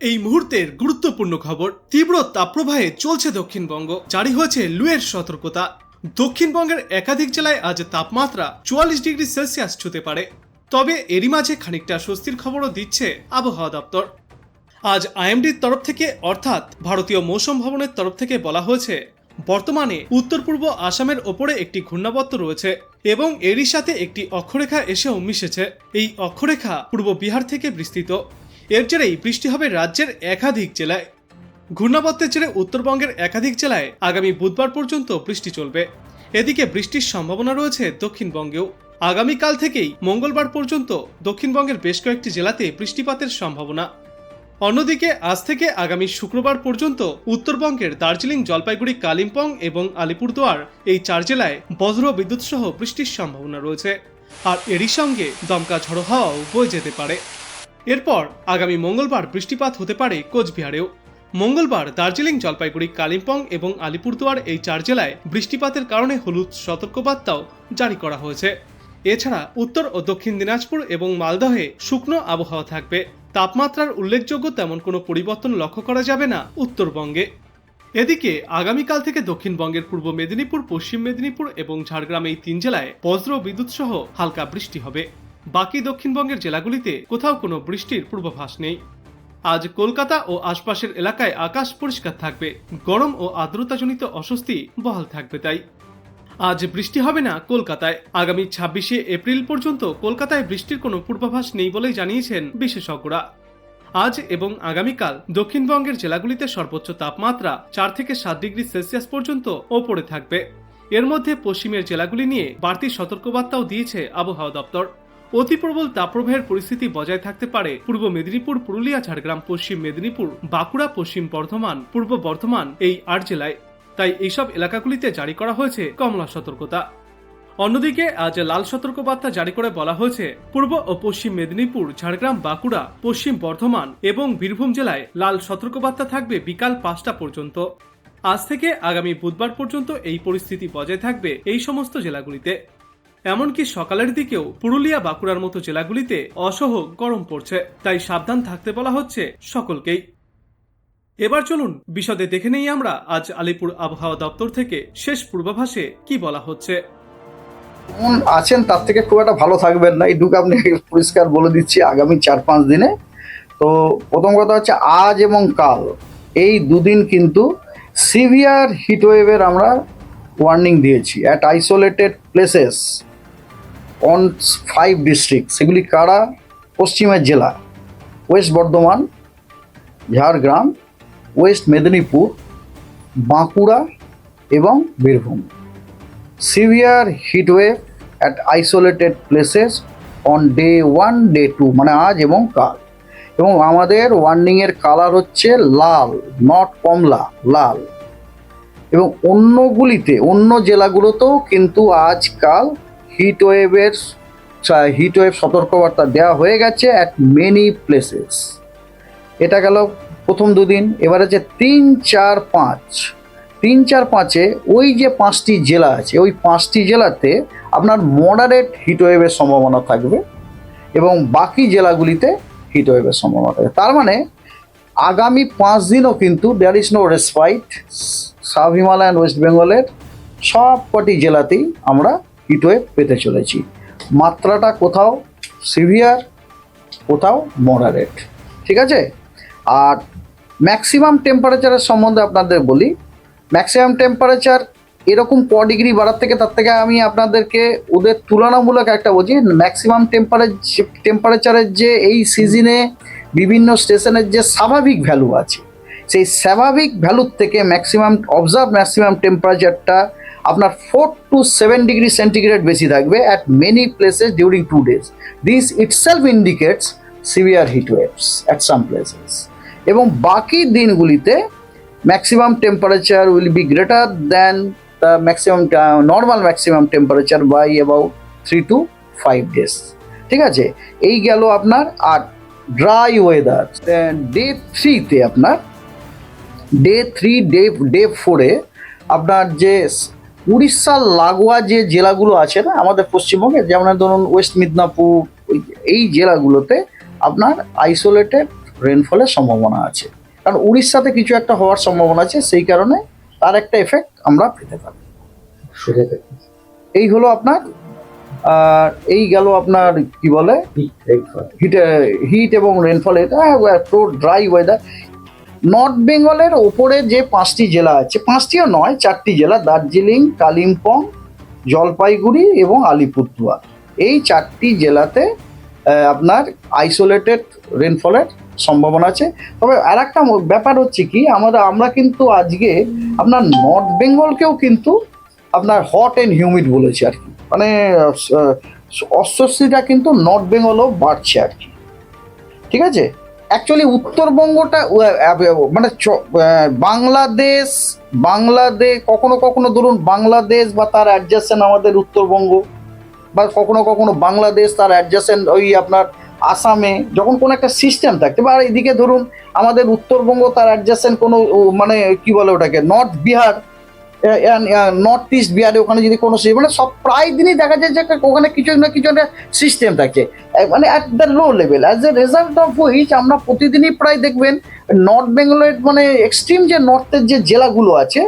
এই মুহূর্তের গুরুত্বপূর্ণ খবর, তীব্র তাপপ্রবাহে চলছে দক্ষিণবঙ্গ। জারি হয়েছে লুয়ের সতর্কতা। দক্ষিণবঙ্গের একাধিক জেলায় আজ তাপমাত্রা চুয়াল্লিশ ডিগ্রি সেলসিয়াস ছুতে পারে। তবে এরই মাঝে খানিকটা স্বস্তির খবরও দিচ্ছে আবহাওয়া দপ্তর। আজ আইএমডির তরফ থেকে, অর্থাৎ ভারতীয় মৌসুম ভবনের তরফ থেকে বলা হয়েছে, বর্তমানে উত্তর পূর্ব আসামের ওপরে একটি ঘূর্ণাবর্ত রয়েছে এবং এরই সাথে একটি অক্ষরেখা এসেও মিশেছে। এই অক্ষরেখা পূর্ব বিহার থেকে বিস্তৃত। এর জেরেই বৃষ্টি হবে রাজ্যের একাধিক জেলায়। ঘূর্ণাবর্তের জেরে উত্তরবঙ্গের একাধিক জেলায় আগামী বুধবার পর্যন্ত বৃষ্টি চলবে। এদিকে বৃষ্টির সম্ভাবনা রয়েছে দক্ষিণবঙ্গেও। আগামীকাল থেকেই মঙ্গলবার পর্যন্ত দক্ষিণবঙ্গের বেশ কয়েকটি জেলাতে বৃষ্টিপাতের সম্ভাবনা। অন্যদিকে আজ থেকে আগামী শুক্রবার পর্যন্ত উত্তরবঙ্গের দার্জিলিং, জলপাইগুড়ি, কালিম্পং এবং আলিপুরদুয়ার এই চার জেলায় বজ্র বিদ্যুৎ সহ বৃষ্টির সম্ভাবনা রয়েছে। আর এরই সঙ্গে দমকা ঝড়ো হাওয়াও বয়ে যেতে পারে। এরপর আগামী মঙ্গলবার বৃষ্টিপাত হতে পারে কোচবিহারেও। মঙ্গলবার দার্জিলিং, জলপাইগুড়ি, কালিম্পং এবং আলিপুরদুয়ার এই চার জেলায় বৃষ্টিপাতের কারণে হলুদ সতর্কবার্তাও জারি করা হয়েছে। এছাড়া উত্তর ও দক্ষিণ দিনাজপুর এবং মালদহে শুকনো আবহাওয়া থাকবে। তাপমাত্রার উল্লেখযোগ্য তেমন কোনো পরিবর্তন লক্ষ্য করা যাবে না উত্তরবঙ্গে। এদিকে আগামীকাল থেকে দক্ষিণবঙ্গের পূর্ব মেদিনীপুর, পশ্চিম মেদিনীপুর এবং ঝাড়গ্রাম এই তিন জেলায় বজ্র বিদ্যুৎ সহ হালকা বৃষ্টি হবে। বাকি দক্ষিণবঙ্গের জেলাগুলিতে কোথাও কোনো বৃষ্টির পূর্বাভাস নেই। আজ কলকাতা ও আশপাশের এলাকায় আকাশ পরিষ্কার থাকবে, গরম ও আর্দ্রতাজনিত অস্বস্তি বহাল থাকবে তাই। আজ বৃষ্টি হবে না কলকাতায়। আগামী ছাব্বিশে এপ্রিল পর্যন্ত কলকাতায় বৃষ্টির কোনো পূর্বাভাস নেই বলেই জানিয়েছেন বিশেষজ্ঞরা। আজ এবং আগামীকাল দক্ষিণবঙ্গের জেলাগুলিতে সর্বোচ্চ তাপমাত্রা চার থেকে সাত ডিগ্রি সেলসিয়াস পর্যন্ত ওপরে থাকবে। এর মধ্যে পশ্চিমের জেলাগুলি নিয়ে বাড়তি সতর্কবার্তাও দিয়েছে আবহাওয়া দপ্তর। অতি প্রবল তাপপ্রবাহের পরিস্থিতি বজায় থাকতে পারে পূর্ব মেদিনীপুর, পুরুলিয়া, ঝাড়গ্রাম, পশ্চিম মেদিনীপুর, বাঁকুড়া, পশ্চিম বর্ধমান, পূর্ব বর্ধমান এই আট জেলায়। তাই এইসব এলাকাগুলিতে জারি করা হয়েছে কমলা সতর্কতা। অন্যদিকে আজ লাল সতর্কবার্তা জারি করে বলা হয়েছে, পূর্ব ও পশ্চিম মেদিনীপুর, ঝাড়গ্রাম, বাঁকুড়া, পশ্চিম বর্ধমান এবং বীরভূম জেলায় লাল সতর্কবার্তা থাকবে বিকাল পাঁচটা পর্যন্ত। আজ থেকে আগামী বুধবার পর্যন্ত এই পরিস্থিতি বজায় থাকবে এই সমস্ত জেলাগুলিতে। এমনকি সকালের দিকেও পুরুলিয়া বাঁকুড়ার মতো জেলাগুলিতে অসহ গরম পড়ছে। তাই সাবধান থাকতে বলা হচ্ছে সকলকেই। এবার চলুন বিশদে দেখে নেই আমরা আজ আলিপুর আবহাওয়া দপ্তর থেকে শেষ পূর্বাভাসে কি বলা হচ্ছে। আছেন তার থেকে খুব একটা ভালো থাকবেন না। এইটুকু আপনি পরিষ্কার বলে দিচ্ছি আগামী চার পাঁচ দিনে। তো প্রথম কথা হচ্ছে আজ এবং কাল, এই দুদিন কিন্তু সিভিয়ার হিটওয়েভের আমরা ওয়ার্নিং দিয়েছি। At isolated places on five district সেগুলি কারা? পশ্চিমের জেলা। ওয়েস্ট বর্ধমান, ঝাড়গ্রাম ওয়েস্ট মেদিনীপুর, বাঁকুড়া এবং Birbhum. Severe heatwave at isolated places on day one day two মানে আজ এবং কাল। এবং আমাদের ওয়ার্নিংয়ের কালার হচ্ছে লাল নট কমলা, লাল। এবং অন্যগুলিতে, অন্য জেলাগুলোতেও কিন্তু আজকাল হিটওয়েভের হিটওয়েভ সতর্কবার্তা দেওয়া হয়ে গেছে অ্যাট মেনি প্লেসেস এটা গেল প্রথম দুদিন, এবার হচ্ছে তিন, চার, পাঁচ। তিন, চার, পাঁচে ওই যে পাঁচটি জেলা আছে, ওই পাঁচটি জেলাতে আপনার মডারেট হিটওয়েভের সম্ভাবনা থাকবে এবং বাকি জেলাগুলিতে হিটওয়েভের সম্ভাবনা থাকবে। তার মানে আগামী পাঁচ দিনও কিন্তু there is no respite sub Himalayan west বেঙ্গলের সব কটি জেলাতেই আমরা হিটওয়েভ পেতে চলেছি। মাত্রাটা কোথাও সিভিয়ার, কোথাও মডারেট। ঠিক আছে? আর ম্যাক্সিমাম টেম্পারেচারের সম্বন্ধে আপনাদের বলি, ম্যাক্সিমাম টেম্পারেচার এরকম ক ডিগ্রি বাড়ার থেকে তার থেকে আমি আপনাদেরকে ওদের তুলনামূলক একটা বলছি, ম্যাক্সিমাম টেম্পারেচার টেম্পারেচারের যে এই সিজনে বিভিন্ন স্টেশনের যে স্বাভাবিক ভ্যালু আছে, সেই স্বাভাবিক ভ্যালুর থেকে ম্যাক্সিমাম অবজার্ভ ম্যাক্সিমাম টেম্পারেচারটা আপনার four to seven degree centigrade বেশি থাকবে at many places during two days this itself indicates severe heat waves at some places এবং বাকি দিনগুলিতে maximum temperature will be greater than the maximum normal maximum temperature by about three to five days ঠিক আছে? এই গেল আপনার আর dry weather day থ্রিতে আপনার ডে থ্রি ডে ডে ফোরে আপনার যে উড়িষ্যার লাগোয়া যে জেলাগুলো আছে না আমাদের পশ্চিমবঙ্গে যেমন ধরুন ওয়েস্ট মিদনাপুর এই জেলাগুলোতে আপনার আইসোলেটেড রেনফলের সম্ভাবনা আছে। কারণ উড়িষ্যাতে কিছু একটা হওয়ার সম্ভাবনা আছে সেই কারণে তার একটা এফেক্ট আমরা পেতে পারি। এই হলো আপনার আর এই গেল আপনার কি বলে? হিট হিট এবং রেনফল এটা পুরো ড্রাই ওয়েদার নর্থ বেঙ্গলের ওপরে যে পাঁচটি জেলা আছে, পাঁচটিও নয়, চারটি জেলা, দার্জিলিং, কালিম্পং, জলপাইগুড়ি এবং আলিপুরদুয়ার। এই চারটি জেলাতে আপনার আইসোলেটেড রেনফলের সম্ভাবনা আছে। তবে আর একটা ব্যাপার হচ্ছে কি, আমাদের, আমরা কিন্তু আজকে আপনার নর্থ বেঙ্গলকেও কিন্তু আপনার হট অ্যান্ড হিউমিড বলেছি আর কি। মানে অস্বস্তিটা কিন্তু নর্থ বেঙ্গলও বাড়ছে আর কি। ঠিক আছে? অ্যাকচুয়ালি উত্তরবঙ্গটা মানে বাংলাদেশ বাংলাদেশ কখনো কখনো ধরুন বাংলাদেশ বা তার অ্যাডজাস্টেন্ট আমাদের উত্তরবঙ্গ, বা কখনো কখনো বাংলাদেশ তার অ্যাডজাস্টেন্ট ওই আপনার আসামে, যখন কোনো একটা সিস্টেম থাকতে বা এদিকে ধরুন আমাদের উত্তরবঙ্গ তার অ্যাডজাস্টেন্ট কোনো মানে কি বলে ওটাকে নর্থ বিহার নর্থ ইস্ট বিহারে ওখানে যদি কোনো মানে সব প্রায় দিনই দেখা যায় যে ওখানে কিছু না কিছু একটা সিস্টেম থাকছে এ, মানে at the low level as a result of which আমরা প্রতিদিনই প্রায় দেখবেন নর্থ বেঙ্গলের মানে এক্সট্রিম যে নর্থের যে জেলাগুলো আছে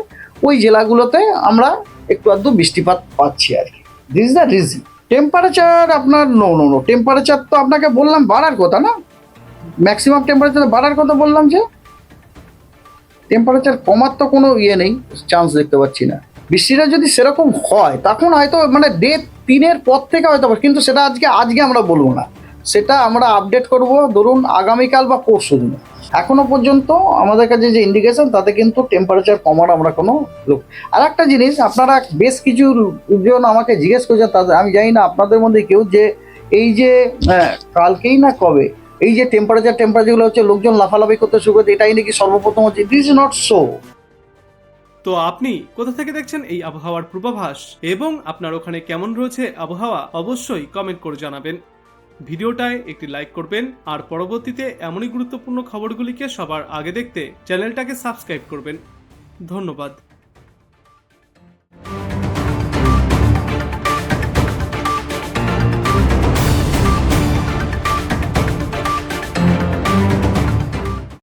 ওই জেলাগুলোতে আমরা একটু আধটু বৃষ্টিপাত পাচ্ছি আর কি। This is the reason temperature আপনার নো নো নো টেম্পারেচার তো আপনাকে বললাম বাড়ার কথা না? ম্যাক্সিমাম টেম্পারেচার বাড়ার কথা বললাম যে টেম্পারেচার কমার তো কোনো ইয়ে নেই চান্স দেখতে পাচ্ছি না। বৃষ্টিটা যদি সেরকম হয় তখন হয়তো মানে ডে তিনের পর থেকে হয়তো কিন্তু সেটা আজকে আজকে আমরা বলব না। সেটা আমরা আপডেট করব ধরুন আগামীকাল বা পরশু দিন। এখনও পর্যন্ত আমাদের কাছে যে ইন্ডিকেশন তাতে কিন্তু টেম্পারেচার কমার আমরা কোনো লোক আর একটা জিনিস আপনারা বেশ কিছু জন আমাকে জিজ্ঞেস করেছেন তাদের আমি জানি না আপনাদের মধ্যে কেউ যে এই যে আহ, কালকেই না কবে এই যে টেম্পারেচার টেম্পারেচারগুলো হচ্ছে লোকজন লাফালাফি করতে শুরু করতে এটাই নাকি সর্বপ্রথম হচ্ছে। দিস ইজ নট সো তো আপনি কোথা থেকে দেখছেন এই আবহাওয়ার পূর্বাভাস এবং আপনার ওখানে কেমন রয়েছে আবহাওয়া অবশ্যই কমেন্ট করে জানাবেন। ভিডিওটায় একটি লাইক করবেন, আর পরবর্তীতে এমনই গুরুত্বপূর্ণ খবরগুলিকে সবার আগে দেখতে চ্যানেলটাকে সাবস্ক্রাইব করবেন। ধন্যবাদ।